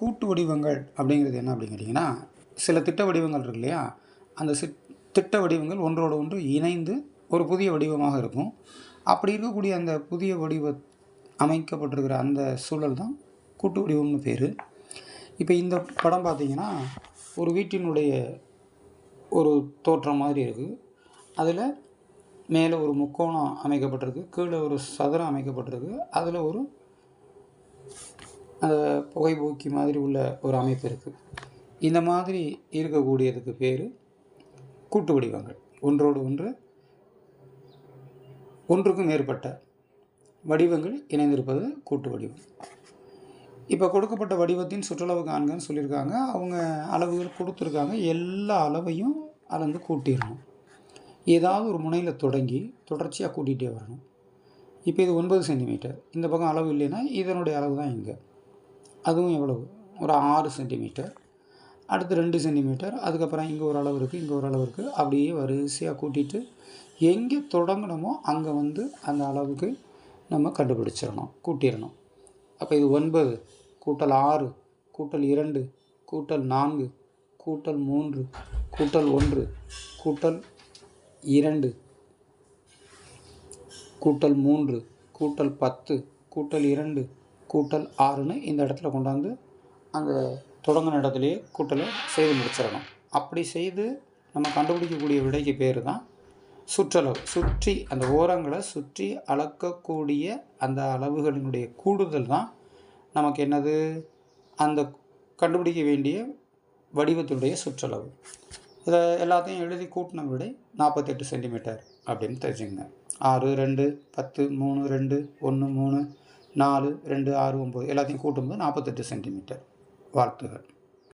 கூட்டு வடிவங்கள் அப்படிங்கிறது என்ன அப்படின்னு சில திட்ட வடிவங்கள் இருக்கு இல்லையா? அந்த சிட் திட்ட வடிவங்கள் ஒன்றோடு ஒன்று இணைந்து ஒரு புதிய வடிவமாக இருக்கும். அப்படி இருக்கக்கூடிய அந்த புதிய வடிவ அமைக்கப்பட்டிருக்கிற அந்த சூழல் தான் கூட்டு வடிவம்னு பேர். இப்போ இந்த படம் பார்த்தீங்கன்னா ஒரு வீட்டினுடைய ஒரு தோற்றம் மாதிரி இருக்குது அதில் மேலே ஒரு முக்கோணம் அமைக்கப்பட்டிருக்கு கீழே ஒரு சதுரம் அமைக்கப்பட்டிருக்கு அதில் ஒரு புகைபூக்கி மாதிரி உள்ள ஒரு அமைப்பு இருக்குது இந்த மாதிரி இருக்கக்கூடியதுக்கு பேர் கூட்டு வடிவங்கள். ஒன்றோடு ஒன்று ஒன்றுக்கும் மேற்பட்ட வடிவங்கள் இணைந்திருப்பது கூட்டு வடிவம். இப்போ கொடுக்கப்பட்ட வடிவத்தின் சுற்றளவு காண்கன்னு சொல்லியிருக்காங்க. அவங்க அளவுகள் கொடுத்துருக்காங்க. எல்லா அளவையும் அளந்து கூட்டிடணும். ஏதாவது ஒரு முனையில் தொடங்கி தொடர்ச்சியாக கூட்டிகிட்டே வரணும். இப்போ இது ஒன்பது சென்டிமீட்டர். இந்த பக்கம் அளவு இல்லைன்னா இதனுடைய அளவு தான் இங்கே. அதுவும் எவ்வளவு? ஒரு ஆறு சென்டிமீட்டர். அடுத்து ரெண்டு சென்டிமீட்டர். அதுக்கப்புறம் இங்கே ஒரு அளவு இருக்குது இங்கே ஒரு அளவு இருக்குது அப்படியே வரிசையாக கூட்டிட்டு எங்கே தொடங்கணுமோ அங்கே வந்து அந்த அளவுக்கு நம்ம கண்டுபிடிச்சிடணும் கூட்டிடணும். அப்போ இது ஒன்பது கூட்டல் ஆறு கூட்டல் இரண்டு கூட்டல் நான்கு கூட்டல் மூன்று கூட்டல் ஒன்று கூட்டல் இரண்டு கூட்டல் மூன்று கூட்டல் பத்து கூட்டல் இரண்டு கூட்டல் ஆறுன்னு இந்த இடத்துல கொண்டாந்து அந்த தொடங்கின இடத்துலையே கூட்டலை செய்து முடிச்சிடணும். அப்படி செய்து நம்ம கண்டுபிடிக்கக்கூடிய விடைக்கு பேர் தான் சுற்றளவு. சுற்றி அந்த ஓரங்களை சுற்றி அளக்கக்கூடிய அந்த அளவுகளினுடைய கூடுதல் தான் நமக்கு என்னது? அந்த கண்டுபிடிக்க வேண்டிய வடிவத்துடைய சுற்றளவு. இதை எல்லாத்தையும் எழுதி கூட்டின விடை நாற்பத்தெட்டு சென்டிமீட்டர் அப்படின்னு தெரிஞ்சுங்க ஆறு ரெண்டு பத்து மூணு ரெண்டு ஒன்று மூணு நாலு ரெண்டு ஆறு ஒம்பது எல்லாத்தையும் கூட்டும்போது நாற்பத்தெட்டு சென்டிமீட்டர் வாழ்த்துகள்.